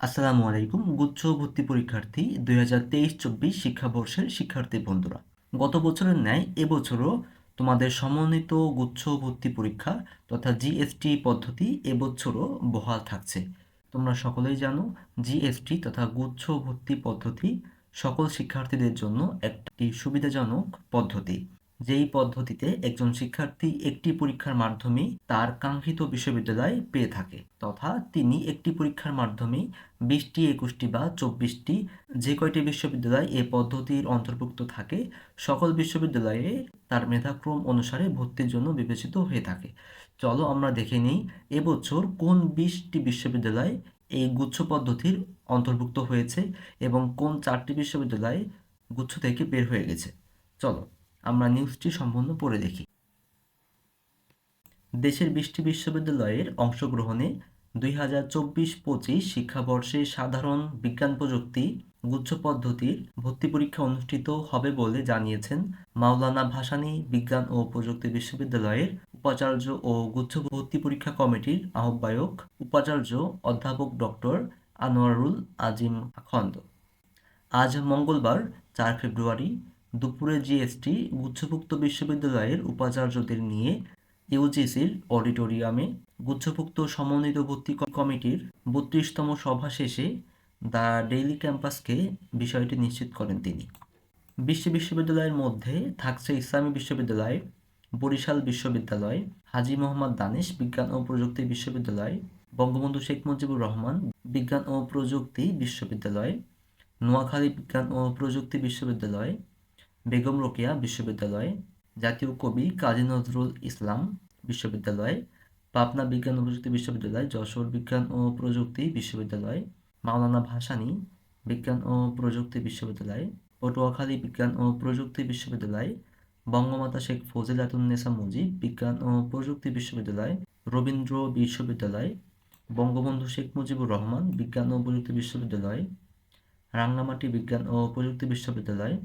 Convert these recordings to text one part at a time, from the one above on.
আসসালামু আলাইকুম, গুচ্ছ ভর্তি পরীক্ষার্থী দুই হাজার তেইশ চব্বিশ শিক্ষাবর্ষের শিক্ষার্থী বন্ধুরা। গত বছরের ন্যায় এবছরও তোমাদের সমন্বিত গুচ্ছ ভর্তি পরীক্ষা তথা জিএসটি পদ্ধতি এবছরও বহাল থাকছে। তোমরা সকলেই জানো জিএসটি তথা গুচ্ছ ভর্তি পদ্ধতি সকল শিক্ষার্থীদের জন্য একটি সুবিধাজনক পদ্ধতি। যেই পদ্ধতিতে একজন শিক্ষার্থী একটি পরীক্ষার মাধ্যমে তার কাঙ্ক্ষিত বিশ্ববিদ্যালয় পেয়ে থাকে, তথা তিনি একটি পরীক্ষার মাধ্যমে বিশটি, একুশটি বা চব্বিশটি যে কয়টি বিশ্ববিদ্যালয় এ পদ্ধতির অন্তর্ভুক্ত থাকে, সকল বিশ্ববিদ্যালয়ে তার মেধাক্রম অনুসারে ভর্তির জন্য বিবেচিত হয়ে থাকে। চলো আমরা দেখে নিই এবছর কোন বিশটি বিশ্ববিদ্যালয় এই গুচ্ছ পদ্ধতির অন্তর্ভুক্ত হয়েছে এবং কোন চারটি বিশ্ববিদ্যালয় গুচ্ছ থেকে বের হয়ে গেছে। চলো আমরা নিউজটি সম্পূর্ণ পড়ে দেখি। দেশের বিশটি বিশ্ববিদ্যালয়ের অংশগ্রহণে দুই হাজার চব্বিশ পঁচিশ শিক্ষাবর্ষে সাধারণ বিজ্ঞান প্রযুক্তি গুচ্ছ পদ্ধতির ভর্তি পরীক্ষা অনুষ্ঠিত হবে বলে জানিয়েছেন মাওলানা ভাসানী বিজ্ঞান ও প্রযুক্তি বিশ্ববিদ্যালয়ের উপাচার্য ও গুচ্ছ ভর্তি পরীক্ষা কমিটির আহ্বায়ক উপাচার্য অধ্যাপক ডক্টর আনোয়ারুল আজিম খন্দ। আজ মঙ্গলবার চার ফেব্রুয়ারি দুপুরে জিএসটি গুচ্ছভুক্ত বিশ্ববিদ্যালয়ের উপাচার্যদের নিয়ে ইউজিসির অডিটোরিয়ামে গুচ্ছভুক্ত সমন্বিত ভর্তি কমিটির বত্রিশতম সভা শেষে দ্য ডেইলি ক্যাম্পাসকে বিষয়টি নিশ্চিত করেন তিনি। বিশ্ব বিশ্ববিদ্যালয়ের মধ্যে থাকছে ইসলামী বিশ্ববিদ্যালয়, বরিশাল বিশ্ববিদ্যালয়, হাজি মোহাম্মদ দানেশ বিজ্ঞান ও প্রযুক্তি বিশ্ববিদ্যালয়, বঙ্গবন্ধু শেখ মুজিবুর রহমান বিজ্ঞান ও প্রযুক্তি বিশ্ববিদ্যালয়, নোয়াখালী বিজ্ঞান ও প্রযুক্তি বিশ্ববিদ্যালয় বেগম রোকেয়া বিশ্ববিদ্যালয়, জাতীয় কবি কাজী নজরুল ইসলাম বিশ্ববিদ্যালয়, পাবনা বিজ্ঞান ও প্রযুক্তি বিশ্ববিদ্যালয়, যশোর বিজ্ঞান ও প্রযুক্তি বিশ্ববিদ্যালয়, মাওলানা ভাসানী বিজ্ঞান ও প্রযুক্তি বিশ্ববিদ্যালয়, পটুয়াখালী বিজ্ঞান ও প্রযুক্তি বিশ্ববিদ্যালয়, বঙ্গমাতা শেখ ফজিলাতুন্নেসা মুজিব বিজ্ঞান ও প্রযুক্তি বিশ্ববিদ্যালয়, রবীন্দ্র বিশ্ববিদ্যালয়, বঙ্গবন্ধু শেখ মুজিবুর রহমান বিজ্ঞান ও প্রযুক্তি বিশ্ববিদ্যালয়, রাঙ্গামাটি বিজ্ঞান ও প্রযুক্তি বিশ্ববিদ্যালয়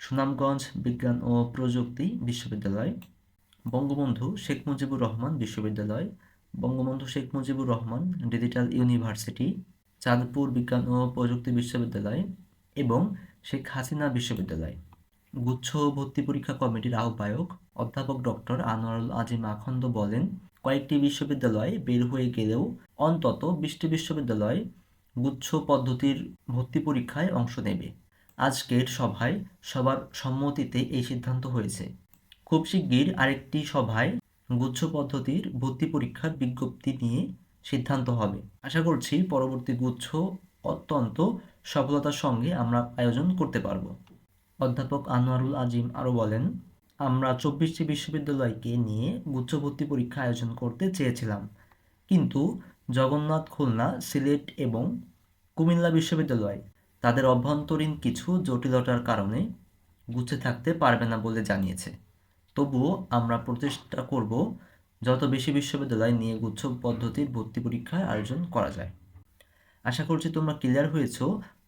সুনামগঞ্জ বিজ্ঞান ও প্রযুক্তি বিশ্ববিদ্যালয়, বঙ্গবন্ধু শেখ মুজিবুর রহমান বিশ্ববিদ্যালয়, বঙ্গবন্ধু শেখ মুজিবুর রহমান ডিজিটাল ইউনিভার্সিটি, চাঁদপুর বিজ্ঞান ও প্রযুক্তি বিশ্ববিদ্যালয় এবং শেখ হাসিনা বিশ্ববিদ্যালয়। গুচ্ছ ভর্তি পরীক্ষা কমিটির আহ্বায়ক অধ্যাপক ডক্টর আনোয়ারুল আজিম আখন্দ বলেন, কয়েকটি বিশ্ববিদ্যালয় বের হয়ে গেলেও অন্তত বিশটি বিশ্ববিদ্যালয় গুচ্ছ পদ্ধতির ভর্তি পরীক্ষায় অংশ নেবে। আজকের সভায় সবার সম্মতিতে এই সিদ্ধান্ত হয়েছে। খুব শিগগির আরেকটি সভায় গুচ্ছ পদ্ধতির ভর্তি পরীক্ষার বিজ্ঞপ্তি নিয়ে সিদ্ধান্ত হবে। আশা করছি পরবর্তী গুচ্ছ অত্যন্ত সফলতার সঙ্গে আমরা আয়োজন করতে পারব। অধ্যাপক আনোয়ারুল আজিম আরও বলেন, আমরা চব্বিশটি বিশ্ববিদ্যালয়কে নিয়ে গুচ্ছ ভর্তি পরীক্ষা আয়োজন করতে চেয়েছিলাম। কিন্তু জগন্নাথ খুলনা, সিলেট এবং কুমিল্লা বিশ্ববিদ্যালয় তাদের অভ্যন্তরীণ কিছু জটিলতার কারণে গুছে থাকতে পারবে না বলে জানিয়েছে। তবুও আমরা প্রচেষ্টা করব যত বেশি বিশ্ববিদ্যালয় নিয়ে গুচ্ছ পদ্ধতির ভর্তি পরীক্ষার আয়োজন করা যায়। আশা করছি তোমরা ক্লিয়ার হয়েছ।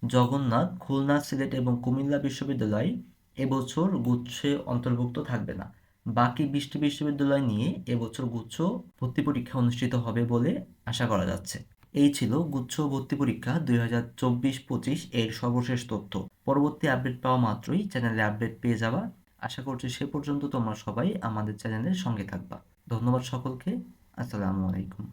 জগন্নাথ, খুলনা সিলেট এবং কুমিল্লা বিশ্ববিদ্যালয় এবছর গুচ্ছে অন্তর্ভুক্ত থাকবে না। বাকি বিশটি বিশ্ববিদ্যালয় নিয়ে এবছর গুচ্ছ ভর্তি পরীক্ষা অনুষ্ঠিত হবে বলে আশা করা যাচ্ছে। এই ছিল গুচ্ছ ভর্তি পরীক্ষা দুই হাজার চব্বিশ পঁচিশ এর সর্বশেষ তথ্য। পরবর্তী আপডেট পাওয়া মাত্রই চ্যানেলে আপডেট পেয়ে যাবা। আশা করছি সে পর্যন্ত তোমরা সবাই আমাদের চ্যানেলের সঙ্গে থাকবা। ধন্যবাদ সকলকে। আসসালামু আলাইকুম।